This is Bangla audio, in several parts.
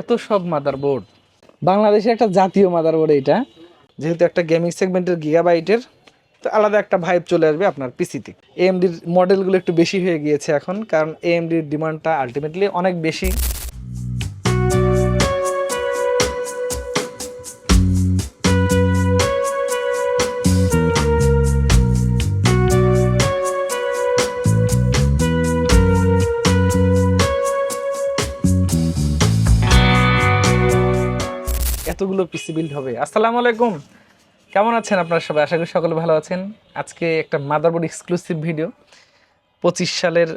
এত সব মাদারবোর্ড বাংলাদেশে একটা জাতীয় মাদারবোর্ড এটা যেহেতু একটা গেমিং সেগমেন্টের গিগাবাইটের তো আলাদা একটা ভাইব চলে আসবে আপনার পিসিতে এএমডির মডেলগুলো একটু বেশি হয়ে গিয়েছে এখন, কারণ এএমডির ডিমান্ডটা আলটিমেটলি অনেক বেশি। এতগুলো পিসি বিল্ড হবে। আসসালামু আলাইকুম। কেমন আছেন আপনারা সবাই? আশা করি সকলে ভালো আছেন। আজকে একটা মাদারবোর্ড এক্সক্লুসিভ ভিডিও পঁচিশ সালের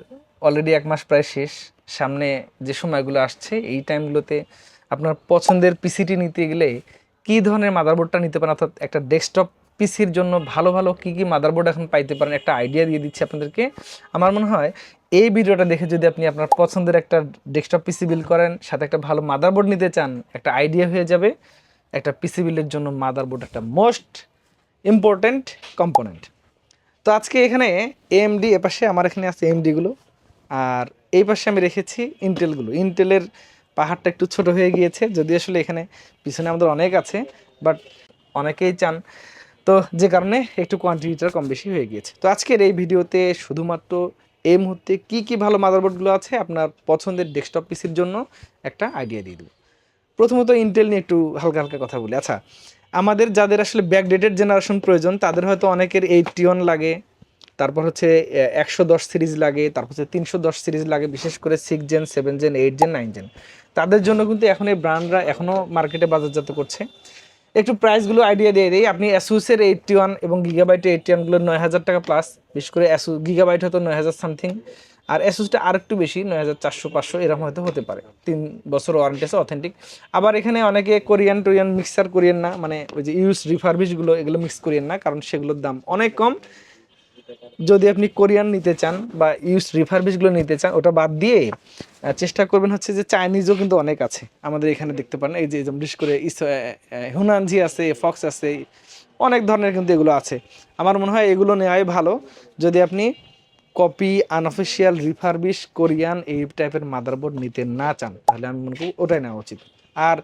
অলরেডি এক মাস প্রায় শেষ। সামনে যে সময়গুলো আসছে, এই টাইমগুলোতে আপনার পছন্দের পিসিটি নিতে গেলে কী ধরনের মাদারবোর্ডটা নিতে পারেন? অর্থাৎ একটা ডেস্কটপ পিসির জন্য ভালো ভালো কী কী মাদারবোর্ড এখন পাইতে পারেন? একটা আইডিয়া দিয়ে দিচ্ছি আপনাদেরকে। আমার মনে হয় এই ভিডিওটা দেখে যদি আপনি আপনার পছন্দের একটা ডেস্কটপ পিসি বিল করেন, সাথে একটা ভালো মাদারবোর্ড নিতে চান, একটা আইডিয়া হয়ে যাবে। একটা পিসি বিল্ডের জন্য মাদারবোর্ড একটা মোস্ট ইম্পর্ট্যান্ট কম্পোনেন্ট তো আজকে এখানে এএমডি এপাশে আমার এখানে আছে এমডিগুলো আর এই পাশে আমি রেখেছি ইন্টেলগুলো ইন্টেলের পাহাড়টা একটু ছোট হয়ে গিয়েছে, যদি আসলে এখানে পিছনে আমাদের অনেক আছে বাট অনেকেই চান। তো যে কারণে একটু কোয়ান্টিটিটা কম বেশি হয়ে গিয়েছে। তো আজকের এই ভিডিওতে শুধুমাত্র এই মুহূর্তে কি কি ভালো মাদারবোর্ডগুলো আছে আপনার পছন্দের ডেস্কটপ পিসির জন্য একটা আইডিয়া দিয়ে দেবো। প্রথমত ইন্টেল নিয়ে একটু হালকা হালকা কথা বলি। আচ্ছা আমাদের যাদের আসলে ব্যাকডেটেড জেনারেশন প্রয়োজন, তাদের হয়তো অনেকের এইটটি ওয়ান লাগে, তারপর হচ্ছে একশো দশ সিরিজ লাগে, তারপর হচ্ছে তিনশো দশ সিরিজ লাগে, বিশেষ করে six gen seven gen eight gen nine gen তাদের জন্য কিন্তু এখন এই ব্র্যান্ডরা এখনও মার্কেটে বাজারজাত করছে। একটু প্রাইসগুলো আইডিয়া দিয়ে দিই। আপনি অ্যাসুসের এইটটি ওয়ান এবং গিগাবাইটের এইটটি ওয়ানগুলো নয় হাজার টাকা প্লাস বিশেষ করে অ্যাসু গিগাবাইট হয়তো নয় হাজার সামথিং আর অ্যাসুসটা আর একটু বেশি, নয় হাজার চারশো পাঁচশো এরকম হয়তো হতে পারে। তিন বছর ওয়ারেন্টি আছে অথেন্টিক আবার এখানে অনেকে কোরিয়ান টোরিয়ান মিক্সার করিয়েন না মানে ওই যে ইউজ রিফার্বিশগুলো এগুলো মিক্স করিয়েন না, কারণ সেগুলোর দাম অনেক কম। যদি আপনি কোরিয়ান নিতে চান বা ইউজ রিফার্বিশগুলো নিতে চান, ওটা বাদ দিয়ে চেষ্টা করবেন হচ্ছে যে চাইনিজও কিন্তু অনেক আছে। আমাদের এখানে দেখতে পারেন, এই যে বিশেষ করে হুনানজি আছে ফক্স আছে, অনেক ধরনের কিন্তু এগুলো আছে। আমার মনে হয় এগুলো নেওয়াই ভালো। যদি আপনি কপি আনঅফিসিয়াল রিফারবিশ কোরিয়ান এই টাইপের মাদারবোর্ড নিতে না চান, তাহলে আমি মনে করি ওটাই নেওয়া উচিত। আর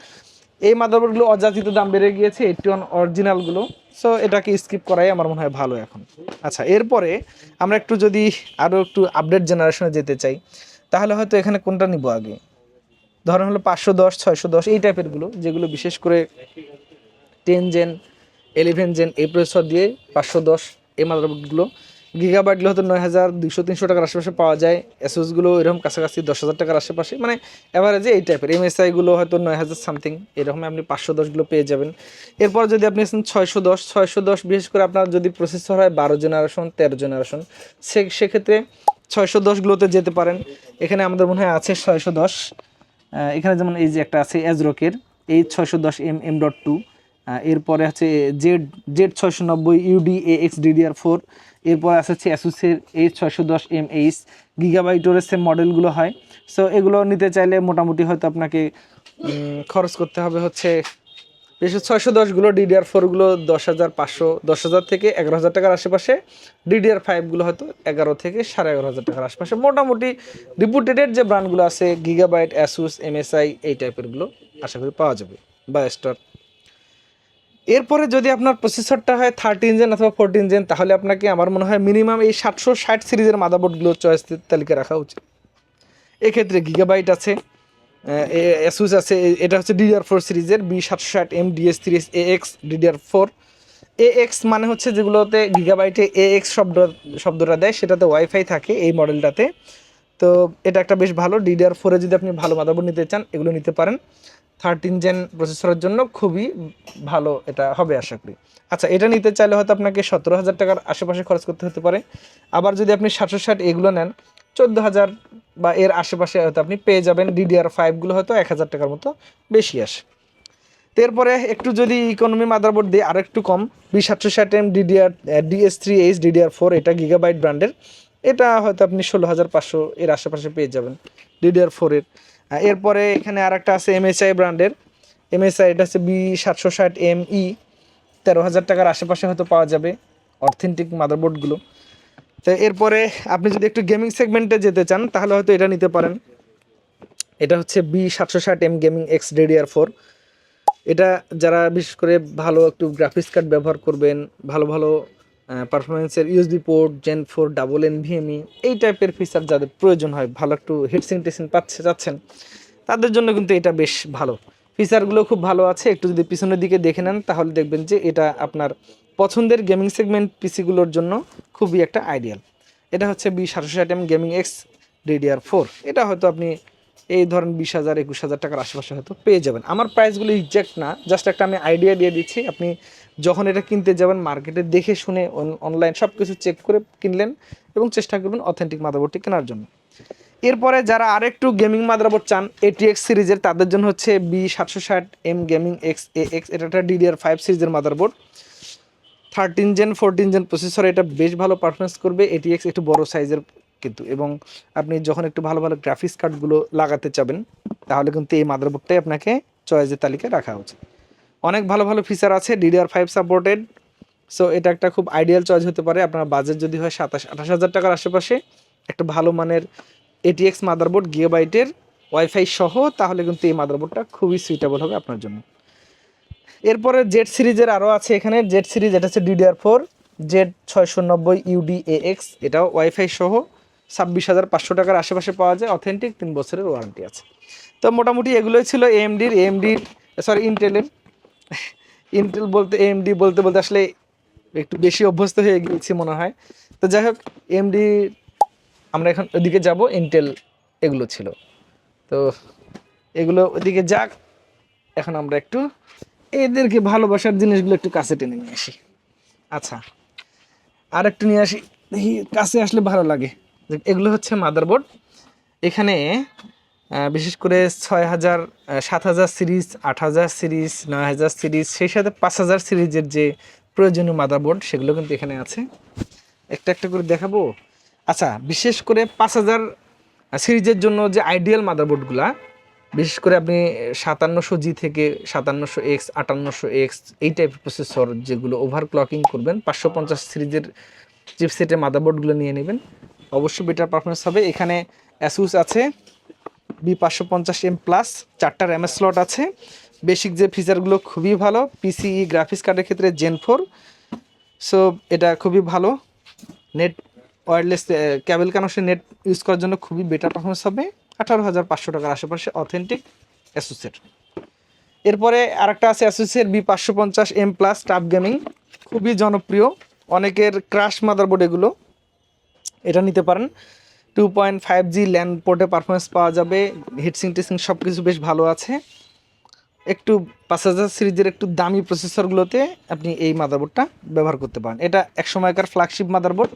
এই মাদারবোর্ডগুলো অযাচিত দাম বেড়ে গিয়েছে এইটটি ওয়ান অরিজিনালগুলো সো এটাকে স্কিপ করাই আমার মনে হয় ভালো এখন। আচ্ছা এরপরে আমরা একটু যদি আরও একটু আপডেট জেনারেশনে যেতে চাই, তাহলে হয়তো এখানে কোনটা নিব আগে? ধরেন হলো পাঁচশো দশ, ছয়শো দশ, এই টাইপেরগুলো যেগুলো বিশেষ করে টেন জেন ইলেভেন জেন এই প্রসেসর দিয়ে পাঁচশো দশ, এই মাদারবোর্ডগুলো গিগাবাইটগুলো হয়তো নয় হাজার দুশো তিনশো টাকার আশেপাশে পাওয়া যায়। এসওসগুলো এরকম কাছাকাছি দশ হাজার টাকার আশেপাশে। মানে অ্যাভারেজে এই টাইপের এমএসআইগুলো হয়তো নয় হাজার সামথিং এরকম আপনি পাঁচশো দশগুলো পেয়ে যাবেন। এরপর যদি আপনি আসেন ছয়শো দশ ছয়শো দশ বিশেষ করে আপনার যদি প্রসেসর হয় বারো জেনারেশন তেরো জেনারেশন সে, সেক্ষেত্রে ছয়শো দশগুলোতে যেতে পারেন। এখানে আমাদের মনে হয় আছে ছয়শো দশ। এখানে যেমন এই যে একটা আছে এজরকের এই ছয়শো দশ এম এম ডট টু এরপরে আছে জেড জেড ছয়শো নব্বই UD A X DDR four এরপর আছে হচ্ছে অ্যাসুসের এইচ ছয়শো দশ এম এইচ গিগাবাইটোরের সেম মডেলগুলো হয়। সো এগুলো নিতে চাইলে মোটামুটি হয়তো আপনাকে খরচ করতে হবে হচ্ছে বিশেষ ছয়শো দশগুলো ডিডিআর ফোরগুলো দশ হাজার পাঁচশো, দশ হাজার থেকে এগারো হাজার টাকার আশেপাশে। ডিডিআর ফাইভগুলো হয়তো এগারো থেকে সাড়ে এগারো হাজার টাকার আশেপাশে। মোটামুটি রিপুটেডেড যে ব্র্যান্ডগুলো আছে গিগাবাইট অ্যাসুস এমএসআই এই টাইপেরগুলো আশা করি পাওয়া যাবে। বা স্টার এরপরে যদি আপনার প্রসেসরটা হয় থার্টিন জেন অথবা ফোরটিন জেন তাহলে আপনাকে আমার মনে হয় মিনিমাম এই সাতশো ষাট সিরিজের মাদারবোর্ডগুলো চয়েস তালিকা রাখা উচিত। এক্ষেত্রে গিগাবাইট আছে এসুস আছে এটা হচ্ছে ডিডিআর ফোর সিরিজের বি সাতশো ষাট এম ডিএস তিরিশ A X DDR four A X মানে হচ্ছে যেগুলোতে গিগাবাইটে এ এক্স শব্দ, শব্দটা দেয়, সেটাতে ওয়াইফাই থাকে এই মডেলটাতে তো এটা একটা বেশ ভালো ডিডিআর ফোরে যদি আপনি ভালো মাদারবোর্ড নিতে চান, এগুলো নিতে পারেন। থার্টিন জেন প্রসেসরের জন্য খুবই ভালো এটা হবে আশা করি। আচ্ছা এটা নিতে চাইলে হয়তো আপনাকে সতেরো হাজার টাকার আশেপাশে খরচ করতে হতে পারে। আবার যদি আপনি সাতশো ষাট এগুলো নেন, চোদ্দ হাজার বা এর আশেপাশে হয়তো আপনি পেয়ে যাবেন। ডিডিআর ফাইভগুলো হয়তো এক হাজার টাকার মতো বেশি আসে। এরপরে একটু যদি ইকোনমি মাদারবোর্ড দিয়ে আর একটু কম বি সাতশো ষাট M DDR DS three H DDR four এটা গিগাবাইট ব্র্যান্ডের এটা হয়তো আপনি ষোলো হাজার পাঁচশো এর আশেপাশে পেয়ে যাবেন। ডিডিআর ফোরের এরপরে এখানে আর একটা আছে এমএসআই ব্র্যান্ডের এমএসআই এটা হচ্ছে বি সাতশো ষাট এম ই তেরো হাজার টাকার আশেপাশে হয়তো পাওয়া যাবে অথেন্টিক মাদারবোর্ডগুলো তো এরপরে আপনি যদি একটু গেমিং সেগমেন্টে যেতে চান, তাহলে হয়তো এটা নিতে পারেন। এটা হচ্ছে বি সাতশো ষাট M gaming X DDR four এটা যারা বিশেষ করে ভালো একটু গ্রাফিক্স কার্ড ব্যবহার করবেন, ভালো ভালো পারফরমেন্সের USB port gen four double N VME এই টাইপের ফিচার যাদের প্রয়োজন হয়, ভালো একটু হিটসিং টেসিং পাচ্ছে, যাচ্ছেন, তাদের জন্য কিন্তু এটা বেশ ভালো। ফিচারগুলো খুব ভালো আছে, একটু যদি পিছনের দিকে দেখে নেন, তাহলে দেখবেন যে এটা আপনার পছন্দের গেমিং সেগমেন্ট পিসিগুলোর জন্য খুবই একটা আইডিয়াল এটা হচ্ছে বি সাতশো ষাট M gaming X DDR four এটা হয়তো আপনি এই ধরেন বিশ হাজার, একুশ হাজার টাকার আশেপাশে হয়তো পেয়ে যাবেন। আমার প্রাইসগুলো এক্সাক্ট না জাস্ট একটা আমি আইডিয়া দিয়ে দিচ্ছি, আপনি যখন এটা কিনতে যাবেন মার্কেটে দেখে শুনে অনলাইন সব কিছু চেক করে কিনলেন এবং চেষ্টা করবেন অথেন্টিক মাদারবোর্ডটি কেনার জন্য। এরপরে যারা আরেকটু গেমিং মাদারবোর্ড চান এটিএক্স সিরিজের, তাদের জন্য হচ্ছে বি সাতশো ষাট M gaming X A X এটা একটা ডিডিআর ফাইভ সিরিজের motherboard thirteen gen fourteen gen processor এটা বেশ ভালো পারফরমেন্স করবে। এটিএক্স একটু বড় সাইজের কিন্তু, এবং আপনি যখন একটু ভালো ভালো গ্রাফিক্স কার্ডগুলো লাগাতে চাবেন, তাহলে কিন্তু এই মাদারবোর্ডটাই আপনাকে চয়েসের তালিকায় রাখা উচিত। অনেক ভালো ভালো ফিচার আছে ডিডিআর ফাইভ সাপোর্টেড সো এটা একটা খুব আইডিয়াল চয়েস হতে পারে। আপনার বাজেট যদি হয় সাতাশ, আঠাশ হাজার টাকার আশেপাশে, একটা ভালো মানের এটিএক্স মাদারবোর্ড গিগাবাইটের ওয়াইফাই সহ, তাহলে কিন্তু এই মাদারবোর্ডটা খুবই সুইটেবল হবে আপনার জন্য। এরপরে জেড সিরিজের আরও আছে এখানে। জেড সিরিজ এটা হচ্ছে ডিডিআর ফোর জেড ছয়শো নব্বই ইউডি এক্স এটাও ওয়াইফাই সহ, ছাব্বিশ হাজার পাঁচশো টাকার আশেপাশে পাওয়া যায়। অথেন্টিক তিন বছরের ওয়ারেন্টি আছে। তো মোটামুটি এগুলোই ছিল এএমডির এএমডির সরি ইন্টেলের ইন্টেল বলতে এএমডি বলতে বলতে আসলে একটু বেশি অভ্যস্ত হয়ে গিয়েছি মনে হয়। তো যাই হোক এএমডি আমরা এখন ওদিকে যাব ইন্টেল এগুলো ছিল। তো এগুলো ওদিকে যাক, এখন আমরা একটু এদেরকে ভালোবাসার জিনিসগুলো একটু কাছে টেনে নিয়ে আসি। আচ্ছা আর একটু নিয়ে আসি, দেখি কাছে আসলে ভালো লাগে। এগুলো হচ্ছে মাদারবোর্ড এখানে বিশেষ করে ছয় হাজার সাত হাজার সিরিজ আট হাজার সিরিজ নয় হাজার সিরিজ, সেই সাথে পাঁচ হাজার সিরিজের যে প্রয়োজনীয় মাদারবোর্ড, সেগুলো কিন্তু এখানে আছে। একটা একটা করে দেখাবো। আচ্ছা বিশেষ করে পাঁচ হাজার সিরিজের জন্য যে আইডিয়াল মাদারবোর্ডগুলা, বিশেষ করে আপনি সাতান্নশো জি থেকে সাতান্নশো এক্স, আটান্নশো এক্স, এই টাইপের প্রসেসর যেগুলো ওভার ক্লকিং করবেন, পাঁচশো পঞ্চাশ সিরিজের চিপসেটের মাদারবোর্ডগুলো নিয়ে নেবেন। অবশ্যই বেটার পারফরমেন্স হবে। এখানে অ্যাসুস আছে। বি পাঁচশো পঞ্চাশ এম প্লাস চারটা র্যামের স্লট আছে। বেসিক যে ফিচারগুলো খুবই ভালো পিসিই গ্রাফিক্স কার্ডের ক্ষেত্রে জেন ফোর সো এটা খুবই ভালো। Net wireless cable connection net use করার জন্য খুবই বেটার পারফরমেন্স হবে। আঠারো হাজার পাঁচশো টাকার আশেপাশে অথেন্টিক অ্যাসুসের এরপরে আরেকটা আছে অ্যাসুসের বি পাঁচশো পঞ্চাশ এম প্লাস টাপ গেমিং খুবই জনপ্রিয়। অনেকের ক্রাশ মাদারবোর্ড এগুলো, এটা নিতে পারেন। Two point five G LAN পোর্টে performance পাওয়া যাবে হিটসিং টিসিং সব কিছু বেশ ভালো আছে। একটু পাঁচ হাজার সিরিজের একটু দামি প্রসেসরগুলোতে আপনি এই মাদারবোর্ডটা ব্যবহার করতে পারেন। এটা এক সময়কার ফ্ল্যাগশিপ মাদারবোর্ড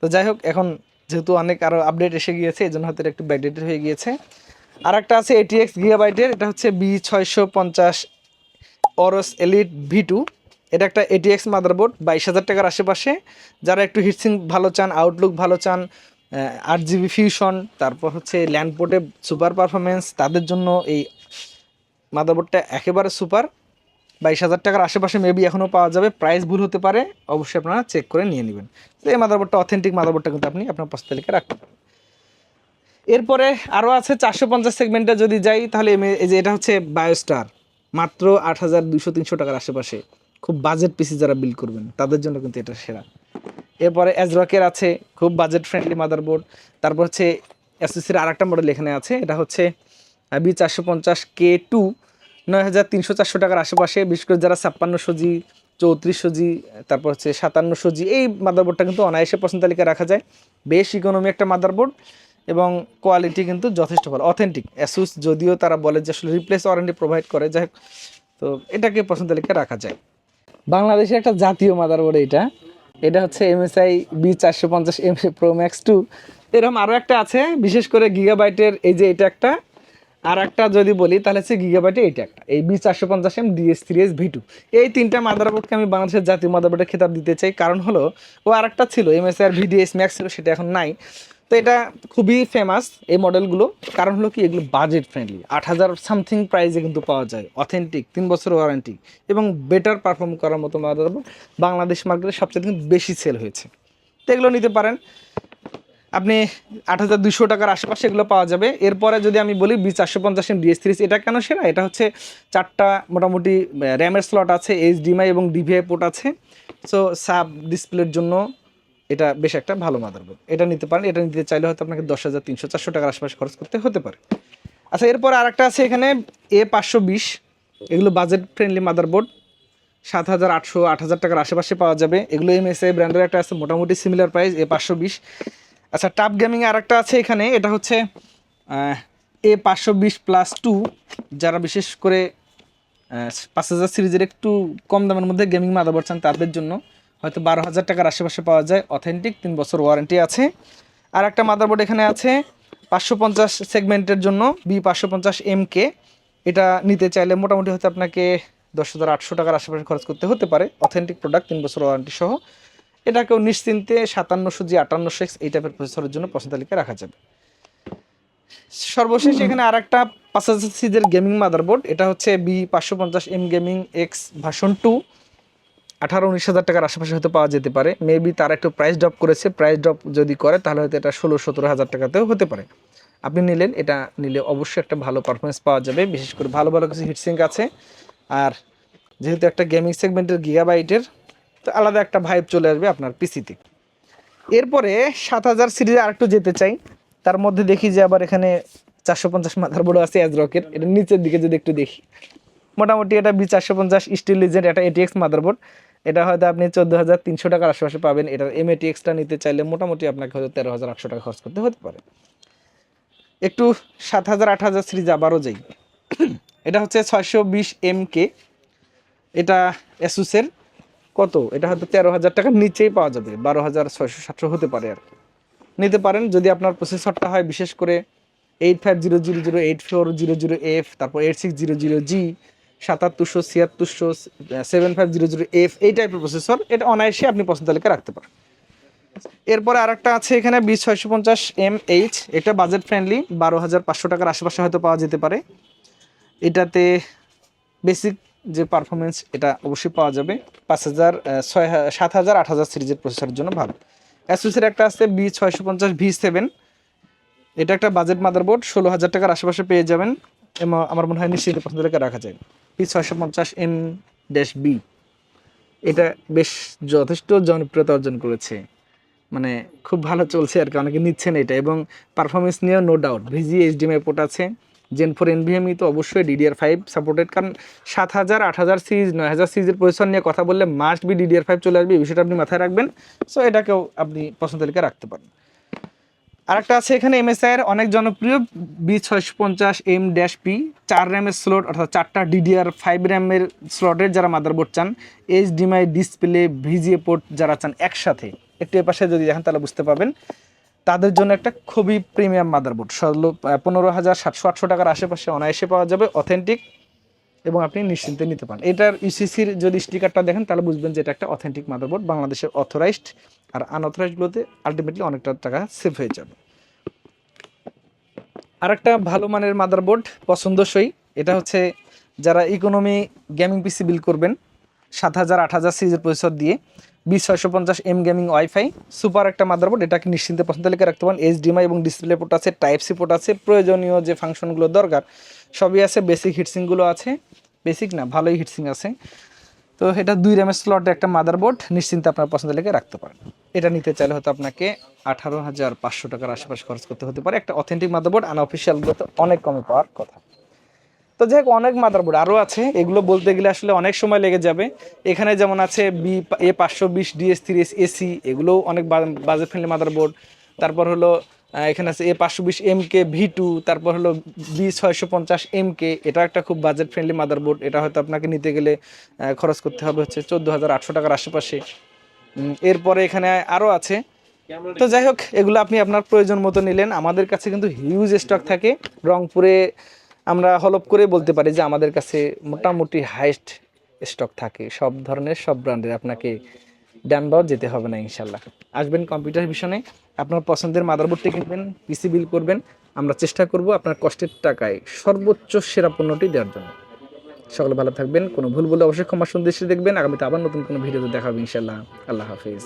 তো যাই হোক, এখন যেহেতু অনেক আরও আপডেট এসে গিয়েছে এই জন্য হয়তো একটু ব্যাকডেটেড হয়ে গিয়েছে। আর একটা আছে এটিএক্স গিগাবাইটের এটা হচ্ছে বি ছয়শো পঞ্চাশ অরস এলিট ভি টু এটা একটা এটিএক্স মাদারবোর্ড বাইশ হাজার টাকার আশেপাশে। যারা একটু হিটসিং ভালো চান আউটলুক ভালো চান আট জিবি ফিউশন তারপর হচ্ছে ল্যান্ডপোর্টে সুপার পারফরমেন্স তাদের জন্য এই মাদারবোর্ডটা একেবারে সুপার বাইশ হাজার টাকার আশেপাশে মেবি এখনও পাওয়া যাবে প্রাইস ভুল হতে পারে, অবশ্যই আপনারা চেক করে নিয়ে নেবেন। তো এই মাদারবোর্ডটা অথেন্টিক মাদারবোর্ডটা কিন্তু আপনি আপনার পছন্দ তালিকায় রাখতে পারেন। এরপরে আরও আছে চারশো পঞ্চাশ সেগমেন্টে যদি যাই, তাহলে এই যে এটা হচ্ছে বায়োস্টার মাত্র আট হাজার দুশো তিনশো টাকার আশেপাশে। খুব বাজেট পিসি যারা বিল করবেন, তাদের জন্য কিন্তু এটা সেরা। এরপরে অ্যাজরকের আছে, খুব বাজেট ফ্রেন্ডলি মাদারবোর্ড তারপর হচ্ছে এসএসসির আর একটা মডেল এখানে আছে, এটা হচ্ছে বি চারশো পঞ্চাশ কে টু নয় হাজার তিনশো চারশো টাকার আশেপাশে, বিশেষ করে যারা ছাপ্পান্নশো জি চৌত্রিশশো জি তারপর হচ্ছে সাতান্নশো জি এই মাদারবোর্ডটা কিন্তু অনায়াসে পছন্দ তালিকায় রাখা যায়। বেশ ইকোনমি একটা মাদারবোর্ড এবং কোয়ালিটি কিন্তু যথেষ্ট ভালো অথেন্টিক অ্যাসুস যদিও তারা বলে যে আসলে রিপ্লেস ওয়ারেন্টি প্রোভাইড করে, যাই তো এটাকে পছন্দ তালিকায় রাখা যায়। বাংলাদেশের একটা জাতীয় মাদারবোর্ড এটা এটা হচ্ছে এমএসআই বি চারশো পঞ্চাশ এম প্রো ম্যাক্স টু এরকম আরও একটা আছে, বিশেষ করে গিগাবাইটের এই যে এটা একটা। আর একটা যদি বলি, তাহলে হচ্ছে গিগাবাইটে এইটা একটা। এই বি চারশো পঞ্চাশ M DS three S V two এই তিনটা মাদারবোর্ডকে আমি বাংলাদেশের জাতীয় মাদারবোর্ডের খেতাব দিতে চাই। কারণ হলো, ও আর একটা ছিল এমএসআই আর ভিডিএস ম্যাক্স ছিল, সেটা এখন নাই। তো এটা খুবই ফেমাস এই মডেলগুলো কারণ হলো কি, এগুলো বাজেট ফ্রেন্ডলি আট হাজার সামথিং প্রাইসে কিন্তু পাওয়া যায়। অথেন্টিক তিন বছর ওয়ারেন্টি এবং বেটার পারফর্ম করার মতো বাংলাদেশ মার্কেটে সবচেয়ে কিন্তু বেশি সেল হয়েছে। তো এগুলো নিতে পারেন। আপনি আট হাজার দুশো টাকার আশেপাশে এগুলো পাওয়া যাবে। এরপরে যদি আমি বলি বি চারশো পঞ্চাশ এম ডিএস থ্রিস এটা কেন সেরা? এটা হচ্ছে চারটা মোটামুটি র্যামের স্লট আছে এইচডিএমআই এবং ডিভিআই পোর্ট আছে। সো সাব ডিসপ্লের জন্য এটা বেশ একটা ভালো মাদারবোর্ড এটা নিতে পারেন, এটা নিতে চাইলে হয়তো আপনাকে দশ হাজার তিনশো চারশো টাকার আশেপাশে খরচ করতে হতে পারে। আচ্ছা এরপর আরেকটা আছে এখানে এ পাঁচশো বিশ। এগুলো বাজেট ফ্রেন্ডলি মাদারবোর্ড সাত হাজার আটশো আট হাজার টাকার আশেপাশে পাওয়া যাবে। এগুলো এম এমএসআই ব্র্যান্ডের একটা আছে, মোটামুটি সিমিলার প্রাইস এ পাঁচশো বিশ। আচ্ছা টাপ গেমিং আর একটা আছে এখানে, এটা হচ্ছে এ পাঁচশো বিশ প্লাস টু যারা বিশেষ করে পাঁচ হাজার সিরিজের একটু কম দামের মধ্যে গেমিং মাদারবোর্ড চান তাদের জন্য। হয়তো বারো হাজার টাকার আশেপাশে পাওয়া যায়। অথেন্টিক তিন বছর ওয়ারেন্টি আছে। আর একটা মাদারবোর্ড এখানে আছে পাঁচশো পঞ্চাশ সেগমেন্টের জন্য বি পাঁচশো পঞ্চাশ এম কে এটা নিতে চাইলে মোটামুটি হয়তো আপনাকে দশ হাজার আটশো টাকার আশেপাশে খরচ করতে হতে পারে। অথেন্টিক প্রোডাক্ট তিন বছর ওয়ারেন্টি সহ। এটাকেও নিশ্চিন্তে সাতান্নশো জি আটান্নশো এক্স এই টাইপের প্রসেসরের জন্য পছন্দ তালিকায় রাখা যাবে। সর্বশেষ এখানে আর একটা পাঁচ হাজার সিজের গেমিং মাদারবোর্ড এটা হচ্ছে বি পাঁচশো পঞ্চাশ M gaming X version two আঠারো উনিশ হাজার টাকার আশেপাশে হয়তো পাওয়া যেতে পারে। মেবি তারা একটু প্রাইস ড্রপ করেছে। প্রাইস ড্রপ যদি করে, তাহলে হয়তো এটা ষোলো সতেরো হাজার টাকাতেও হতে পারে। আপনি নিলেন, এটা নিলে অবশ্যই একটা ভালো পারফরমেন্স পাওয়া যাবে। বিশেষ করে ভালো ভালো কিছু হিটসিঙ্ক আছে। আর যেহেতু একটা গেমিং সেগমেন্টের গিগাবাইটের তো আলাদা একটা ভাইব চলে আসবে আপনার পিসিতে এরপরে সাত হাজার সিরিজে আরেকটু যেতে চাই। তার মধ্যে দেখি যে আবার এখানে চারশো পঞ্চাশ মাথার বড় আছে অ্যাজরকের এটা নিচের দিকে যদি একটু দেখি। মোটামুটি এটা বি চারশো পঞ্চাশ স্টিল লিজেন্ড এটা এটিএক্স মাদারবোর্ড। এটা হয়তো আপনি চোদ্দ হাজার তিনশো টাকার আশেপাশে পাবেন। এটার এম এটিএক্সটা নিতে চাইলে মোটামুটি আপনাকে হয়তো তেরো হাজার আটশো টাকা খরচ করতে হতে পারে। একটু সাত হাজার, আট হাজার সিরিজ আবারও যাই। এটা হচ্ছে ছয়শো বিশ এম কে। এটা অ্যাসুসের কত? এটা হয়তো তেরো হাজার টাকার নিচেই পাওয়া যাবে। বারো হাজার, ছয়শো, সাতশো হতে পারে আর নিতে পারেন যদি আপনার প্রসেসরটা হয় বিশেষ করে eight five zero zero zero, eight four zero zero F, তারপর eight six zero zero G সাতাত্তরশো, ছিয়াত্তরশো, seven five zero zero, F, এই টাইপের প্রসেসর এটা অনায়াসে আপনি পছন্দ তালিকা রাখতে পারেন। এরপরে আরেকটা আছে এখানে বিশ ছয়শো পঞ্চাশ এম এইচ এটা বাজেট ফ্রেন্ডলি বারো হাজার পাঁচশো টাকার আশেপাশে হয়তো পাওয়া যেতে পারে। এটাতে বেসিক যে পারফরমেন্স এটা অবশ্যই পাওয়া যাবে। পাঁচ হাজার ছয় সাত হাজার, আট হাজার সিরিজের প্রসেসরের জন্য ভালো। অ্যাসুসের একটা আছে বি ছয়শো পঞ্চাশ ভি সেভেন এটা একটা বাজেট মাদারবোর্ড ষোলো হাজার টাকার আশেপাশে পেয়ে যাবেন। এবং আমার মনে হয় নিশ্চিত পছন্দ রেখে রাখা যায়। বি ছয়শো পঞ্চাশ এম ড্যাশ বি এটা বেশ যথেষ্ট জনপ্রিয়তা অর্জন করেছে। মানে খুব ভালো চলছে আর কি, অনেকে নিচ্ছেন এটা এবং পারফরমেন্স নিয়েও নো ডাউট ভিজি এইচডিএমআই পোর্ট আছে। জেন ফোর এনভিএমই তো অবশ্যই ডিডিআর ফাইভ সাপোর্টেড কারণ সাত হাজার, আট হাজার সিরিজ নয় হাজার সিরিজের পজিশন নিয়ে কথা বললে মাস্ট বি ডিডিআর ফাইভ চলে আসবে, এই বিষয়টা আপনি মাথায় রাখবেন। সো এটাকেও আপনি পছন্দ তালিকা রাখতে পারেন। আরেকটা আছে এখানে এমএসআই এর অনেক জনপ্রিয় বি ছয়শো পঞ্চাশ এম ড্যাশ পি চার র্যামের স্লট অর্থাৎ চারটা ডিডিআর ফাইভ র্যামের স্লটের যারা মাদারবোর্ড চান H HDMI display VGA port যারা চান একসাথে, একটু এপাশে যদি দেখেন তাহলে বুঝতে পারবেন। তাদের জন্য একটা খুবই প্রিমিয়াম মাদারবোর্ড ষোলো পনেরো হাজার সাতশো আটশো টাকার আশেপাশে অনায়াসে পাওয়া যাবে অথেন্টিক এবং আপনি নিশ্চিন্তে নিতে পারেন। এটার ইউসিসির যদি স্টিকারটা দেখেন, তাহলে বুঝবেন যে এটা একটা অথেন্টিক মাদারবোর্ড বাংলাদেশের অথরাইজড আর আনঅথরাইজডগুলোতে আলটিমেটলি অনেকটা টাকা সেভ হয়ে যাবে। আর একটা ভালো মানের মাদারবোর্ড পছন্দসই, এটা হচ্ছে যারা ইকোনমি গেমিং পিসি বিল করবেন, সাত হাজার, আট হাজার সিরিজের প্রসেসর দিয়ে, বিশ, ছয়শো পঞ্চাশ এম গেমিং ওয়াইফাই সুপার একটা মাদারবোর্ড এটাকে নিশ্চিন্তে পছন্দ লিখে রাখতে পারেন। এইচডিএমআই এবং ডিসপ্লে পোর্ট আছে টাইপ সি পোর্ট আছে, প্রয়োজনীয় যে ফাংশনগুলো দরকার, সবই আছে বেসিক হিটসিংগুলো আছে। বেসিক না, ভালোই হিটসিং আছে। তো এটা দুই র্যামের স্লটে একটা মাদারবোর্ড নিশ্চিন্তে আপনার পছন্দ লেগে রাখতে পারেন। এটা নিতে চাইলে হয়তো আপনাকে আঠারো হাজার পাঁচশো টাকার আশেপাশে খরচ করতে হতে পারে। একটা অথেন্টিক মাদারবোর্ড আনঅফিসিয়ালগুলোতে অনেক কমে পাওয়ার কথা। তো যাই হোক, অনেক মাদারবোর্ড আরও আছে। এগুলো বলতে গেলে আসলে অনেক সময় লেগে যাবে। এখানে যেমন আছে বি এ পাঁচশো বিশ ডিএস তিরিশ এসি এগুলোও অনেক বাজেট ফ্রেন্ডলি মাদারবোর্ড তারপর হলো এখানে আছে এ পাঁচশো বিশ এম কে ভি টু, তারপর হলো বি ছয়শো পঞ্চাশ এম কে এটা একটা খুব বাজেট ফ্রেন্ডলি মাদারবোর্ড এটা হয়তো আপনাকে নিতে গেলে খরচ করতে হবে হচ্ছে চোদ্দ হাজার আটশো টাকার আশেপাশে। এরপরে এখানে আরও আছে। তো যাই হোক, এগুলো আপনি আপনার প্রয়োজন মতো নিলেন। আমাদের কাছে কিন্তু হিউজ স্টক থাকে। রংপুরে আমরা হলপ করে বলতে পারি যে আমাদের কাছে মোটামুটি হাইস্ট স্টক থাকে। সব ধরনের, সব ব্র্যান্ডের আপনাকে ডানবাও যেতে হবে না, ইনশাল্লাহ। আসবেন কম্পিউটার ভিশনে আপনার পছন্দের মাদারবোর্ডটি কিনবেন পিসি বিল করবেন। আমরা চেষ্টা করব আপনার কষ্টের টাকায় সর্বোচ্চ সেরা পণ্যটি দেওয়ার জন্য। সকলে ভালো থাকবেন, কোনো ভুল বলে অবশ্যই ক্ষমা সন্দেশে দেখবেন। আগামীতে আবার নতুন কোনো ভিডিওতে দেখা হবে, ইনশাল্লাহ। আল্লাহ হাফিজ।